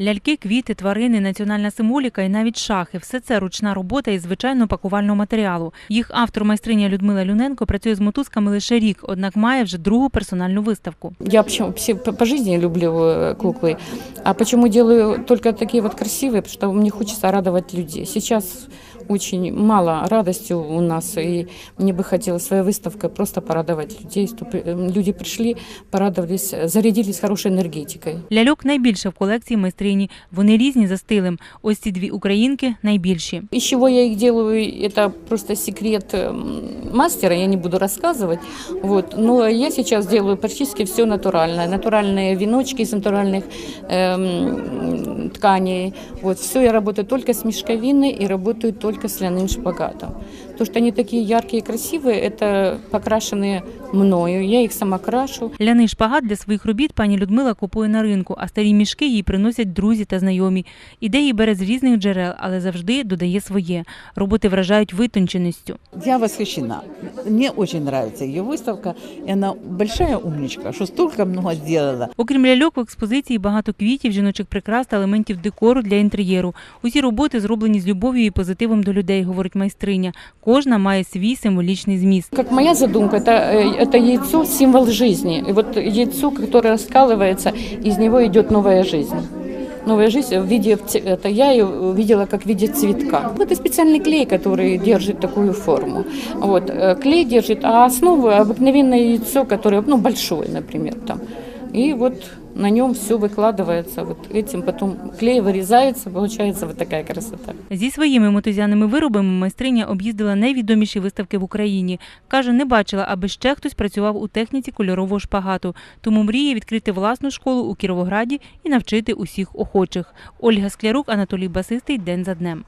Ляльки, квіти, тварини, національна символіка і навіть шахи все це ручна робота із звичайного пакувального матеріалу. Їх автор майстриня Людмила Люненко працює з мотузками лише рік, однак має вже другу персональну виставку. Я почему все по по жизни люблю э, куклы. А почему делаю только такие вот красивые? Потому что мне хочется радовать людей. Сейчас очень мало радости у нас, и мне бы хотелось своей выставкой просто порадовать людей, чтобы э, люди пришли, порадовались, зарядились хорошей энергетикой. Ляльок найбільше в колекції майстрині. Вони різні за стилем. Ось ці дві українки найбільші. Из чего я их делаю, это просто секрет эм, мастера, я не буду рассказывать. Вот. Но я сейчас делаю практически все натуральное. Натуральные веночки из натуральных эм, тканей. Вот. Все я работаю только с мешковиной и работаю только с ляным шпагатом. То, что они такие яркие и красивые, это покрашенные мною. Я их сама крашу. Ляний шпагат для своїх робіт пані Людмила купує на ринку, а старі мішки їй приносять друзі та знайомі. Ідеї бере з різних джерел, але завжди додає своє. Роботи вражають витонченістю. Я восхищена. Мне очень нравится ее выставка. И она большая умничка, что столько много сделала. Окрім ляльок, в експозиції багато квітів, жіночих прикрас та елементів декору для інтер'єру. Усі роботи зроблені з любов'ю і позитивом до людей, говорить майстриня. Кожна має свій символічний зміст. Как моя задумка, это, э, это яйцо – символ жизни. И вот яйцо, которое раскалывается, из него идет новая жизнь. Новая жизнь в виде, ц- это я ее видела как в виде цветка. Это специальный клей, который держит такую форму. Вот, э, клей держит, а основа обыкновенное яйцо, которое, ну, большое, например, там. И вот на нем все выкладывается, вот этим потом клей вырезается, получается вот такая красота. Зі своїми мотузяними виробами майстриня об'їздила найвідоміші виставки в Україні. Каже, не бачила, аби ще хтось працював у техніці кольорового шпагату. Тому мріє відкрити власну школу у Кіровограді і навчити усіх охочих. Ольга Склярук, Анатолій Басистий. День за днем.